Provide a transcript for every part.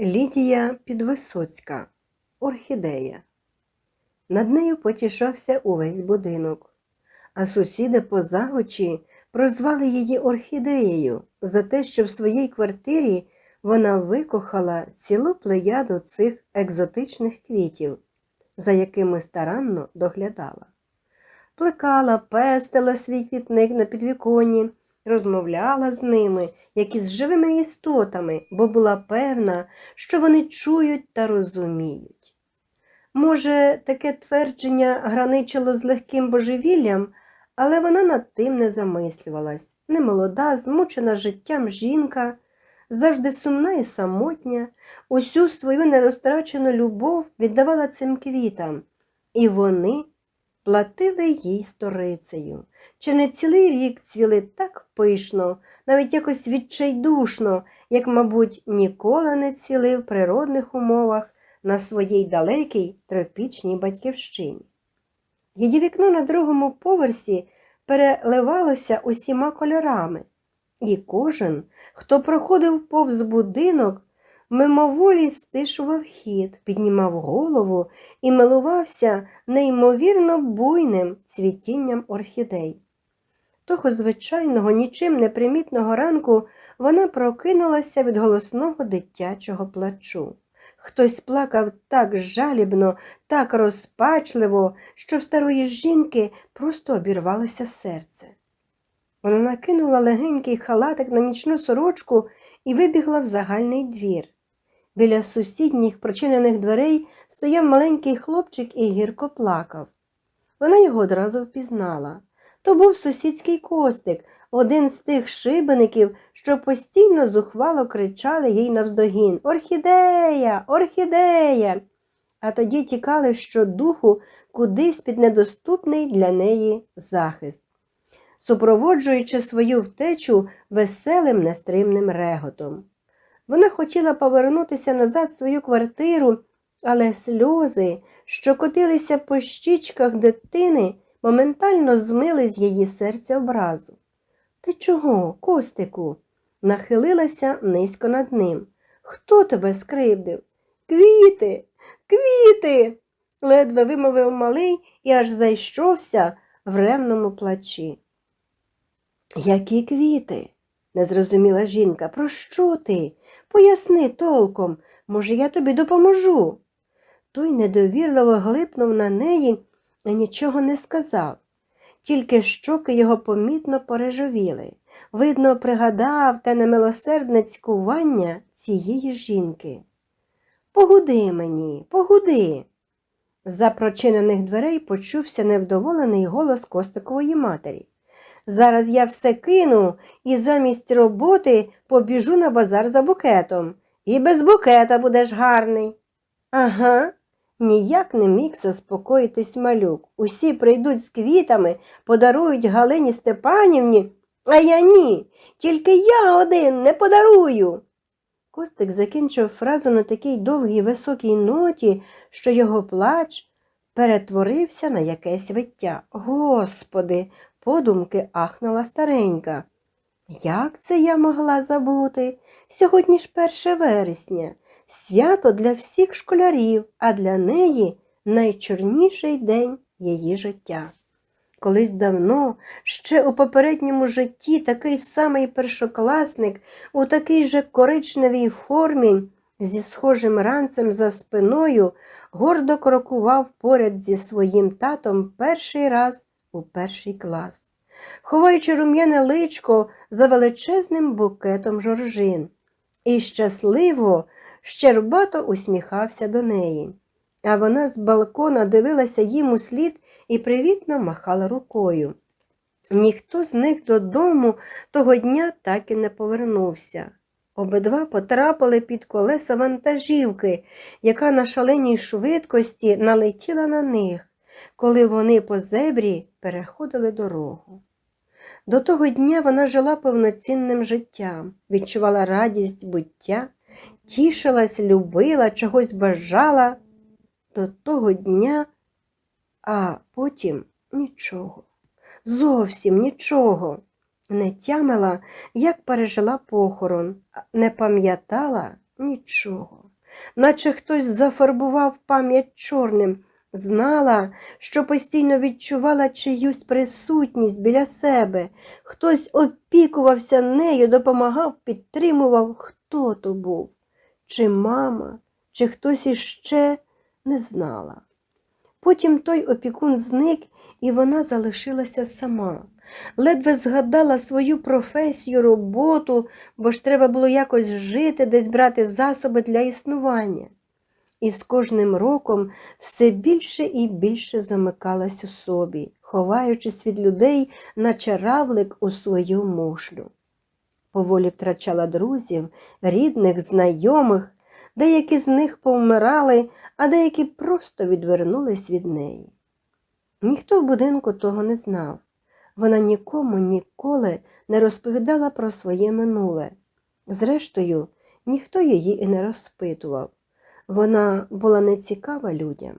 Лідія Підвисоцька, орхідея. Над нею потішався увесь будинок, а сусіди поза очі прозвали її орхідеєю за те, що в своїй квартирі вона викохала цілу плеяду цих екзотичних квітів, за якими старанно доглядала. Плекала, пестила свій квітник на підвіконні, розмовляла з ними, як із живими істотами, бо була певна, що вони чують та розуміють. Може, таке твердження граничило з легким божевіллям, але вона над тим не замислювалась. Немолода, змучена життям жінка, завжди сумна і самотня, усю свою нерозтрачену любов віддавала цим квітам, і вони платили їй сторицею. Чи не цілий рік цвіли так пишно, навіть якось відчайдушно, як, мабуть, ніколи не цвіли в природних умовах на своїй далекій тропічній батьківщині. Її вікно на другому поверсі переливалося усіма кольорами, і кожен, хто проходив повз будинок, мимоволі стишував хід, піднімав голову і милувався неймовірно буйним цвітінням орхідей. Того звичайного, нічим не примітного ранку вона прокинулася від голосного дитячого плачу. Хтось плакав так жалібно, так розпачливо, що в старої жінки просто обірвалося серце. Вона накинула легенький халатик на нічну сорочку і вибігла в загальний двір. Біля сусідніх прочинених дверей стояв маленький хлопчик і гірко плакав. Вона його одразу впізнала. То був сусідський костик, один з тих шибеників, що постійно зухвало кричали їй навздогін Орхідея, орхідея. А тоді тікали щодуху кудись під недоступний для неї захист, супроводжуючи свою втечу веселим нестримним реготом. Вона хотіла повернутися назад в свою квартиру, але сльози, що котилися по щічках дитини, моментально змили з її серця образу. Ти чого, Костику? нахилилася низько над ним. Хто тебе скривдив? Квіти, квіти. ледве вимовив малий і аж зайшовся в ревному плачі. Які квіти? Не зрозуміла жінка. Про що ти? Поясни толком, може, я тобі допоможу. Той недовірливо глипнув на неї і нічого не сказав. Тільки щоки його помітно пережовіли. Видно, пригадав те немилосердне цькування цієї жінки. Погуди мені, погуди. За прочинених дверей почувся невдоволений голос Костикової матері. Зараз я все кину і замість роботи побіжу на базар за букетом. І без букета будеш гарний. Ага, ніяк не міг заспокоїтись малюк. Усі прийдуть з квітами, подарують Галині Степанівні, а я ні, тільки я один не подарую. Костик закінчив фразу на такій довгій високій ноті, що його плач перетворився на якесь виття. Господи, подумки ахнула старенька. Як це я могла забути? Сьогодні ж 1 вересня, свято для всіх школярів, а для неї найчорніший день її життя. Колись давно, ще у попередньому житті, такий самий першокласник у такій же коричневій формі, зі схожим ранцем за спиною, гордо крокував поряд зі своїм татом перший раз у перший клас, ховаючи рум'яне личко за величезним букетом жоржин, і щасливо, щербато усміхався до неї. А вона з балкона дивилася їм у слід і привітно махала рукою. Ніхто з них додому того дня так і не повернувся. Обидва потрапили під колеса вантажівки, яка на шаленій швидкості налетіла на них, коли вони по зебрі переходили дорогу. До того дня вона жила повноцінним життям, відчувала радість буття, тішилась, любила, чогось бажала. До того дня, а потім нічого, зовсім нічого. Не тямила, як пережила похорон, не пам'ятала нічого. наче хтось зафарбував пам'ять чорним, знала, що постійно відчувала чиюсь присутність біля себе, хтось опікувався нею, допомагав, підтримував, хто то був, чи мама, чи хтось іще не знала. Потім той опікун зник, і вона залишилася сама. Ледве згадала свою професію, роботу, бо ж треба було якось жити, десь брати засоби для існування. І з кожним роком все більше і більше замикалась у собі, ховаючись від людей, наче равлик у свою мушлю. Поволі втрачала друзів, рідних, знайомих, деякі з них повмирали, а деякі просто відвернулись від неї. Ніхто в будинку того не знав. Вона нікому ніколи не розповідала про своє минуле. Зрештою, ніхто її і не розпитував. Вона була нецікава людям.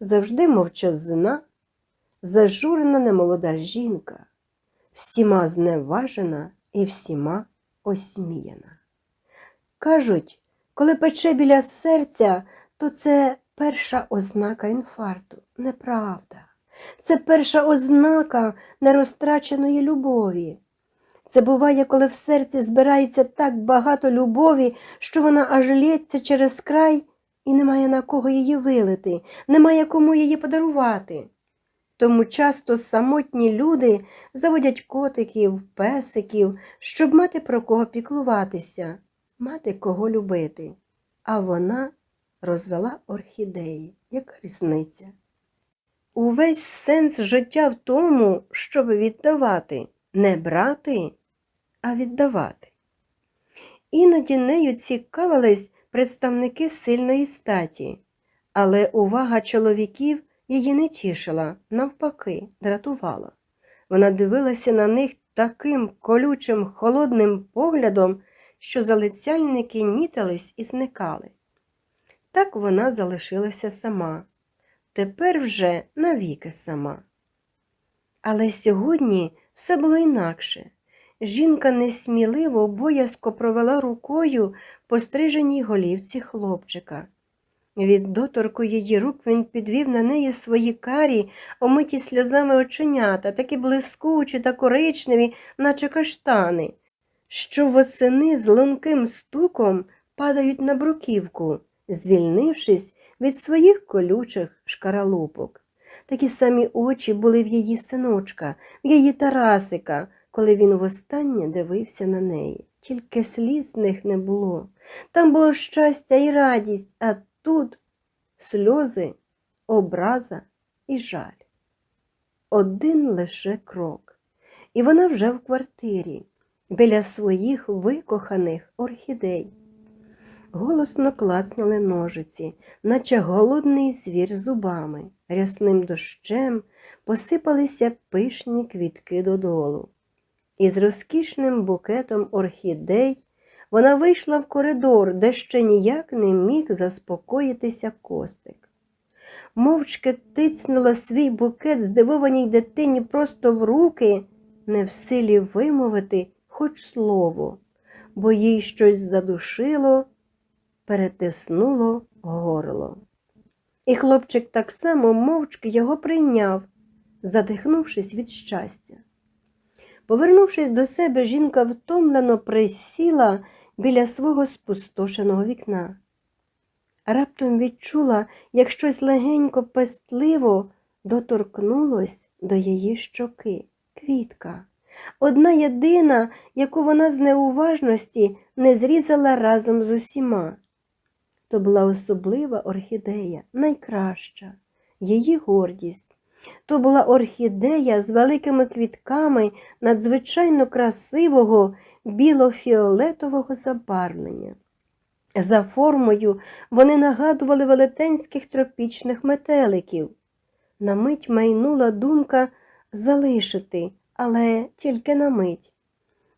Завжди мовчазна, зажурена немолода жінка, всіма зневажена і всіма осміяна. Кажуть, коли пече біля серця, то це перша ознака інфаркту. Неправда. Це перша ознака нерозтраченої любові. Це буває, коли в серці збирається так багато любові, що вона аж лється через край і немає на кого її вилити, немає кому її подарувати. Тому часто самотні люди заводять котиків, песиків, щоб мати про кого піклуватися, мати кого любити. А вона розвела орхідеї, як різниця. Увесь сенс життя в тому, щоб віддавати, не брати, а віддавати. Іноді нею цікавились представники сильної статі, але увага чоловіків її не тішила, навпаки, дратувала. Вона дивилася на них таким колючим, холодним поглядом, що залицяльники нітались і зникали. Так вона залишилася сама, тепер вже навіки сама. Але сьогодні все було інакше. Жінка несміливо боязко провела рукою по стриженій голівці хлопчика. Від доторку її рук він підвів на неї свої карі, омиті сльозами оченята, такі блискучі та коричневі, наче каштани, що восени з лунким стуком падають на бруківку, звільнившись від своїх колючих шкаралупок. Такі самі очі були в її синочка, в її Тарасика, коли він востаннє дивився на неї. Тільки сліз з них не було. Там було щастя і радість, а тут сльози, образа і жаль. Один лише крок. І вона вже в квартирі, біля своїх викоханих орхідей. Голосно клацнули ножиці, наче голодний звір зубами. Рясним дощем посипалися пишні квітки додолу. Із розкішним букетом орхідей вона вийшла в коридор, де ще ніяк не міг заспокоїтися костик. Мовчки тицнула свій букет здивованій дитині просто в руки, не в силі вимовити хоч слово, бо їй щось задушило, перетиснуло горло. І хлопчик так само мовчки його прийняв, задихнувшись від щастя. Повернувшись до себе, жінка втомлено присіла біля свого спустошеного вікна. Раптом відчула, як щось легенько пестливо доторкнулось до її щоки. Квітка. Одна єдина, яку вона з неуважності не зрізала разом з усіма. То була особлива орхідея, найкраща, її гордість. То була орхідея з великими квітками надзвичайно красивого біло-фіолетового забарвлення. За формою вони нагадували велетенських тропічних метеликів. На мить майнула думка залишити, але тільки на мить.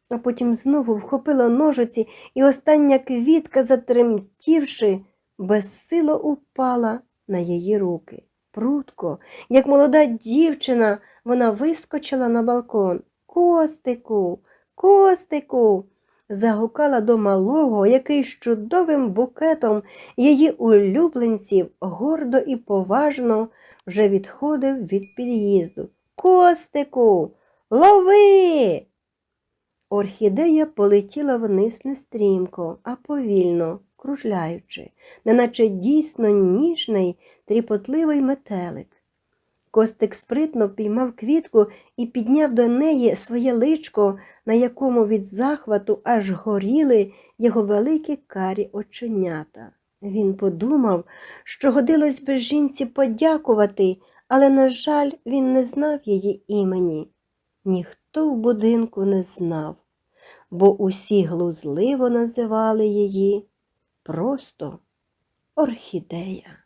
А потім знову вхопила ножиці, і остання квітка, затремтівши, безсило упала на її руки. Прутко, як молода дівчина, вона вискочила на балкон. Костику, костику. загукала до малого, який з чудовим букетом її улюбленців гордо і поважно вже відходив від під'їзду. Костику, лови! Орхідея полетіла вниз не стрімко, а повільно, кружляючи, неначе дійсно ніжний, тріпотливий метелик. Костик спритно впіймав квітку і підняв до неї своє личко, на якому від захвату аж горіли його великі карі оченята. Він подумав, що годилось би жінці подякувати, але, на жаль, він не знав її імені. Ніхто в будинку не знав, бо усі глузливо називали її просто орхідея.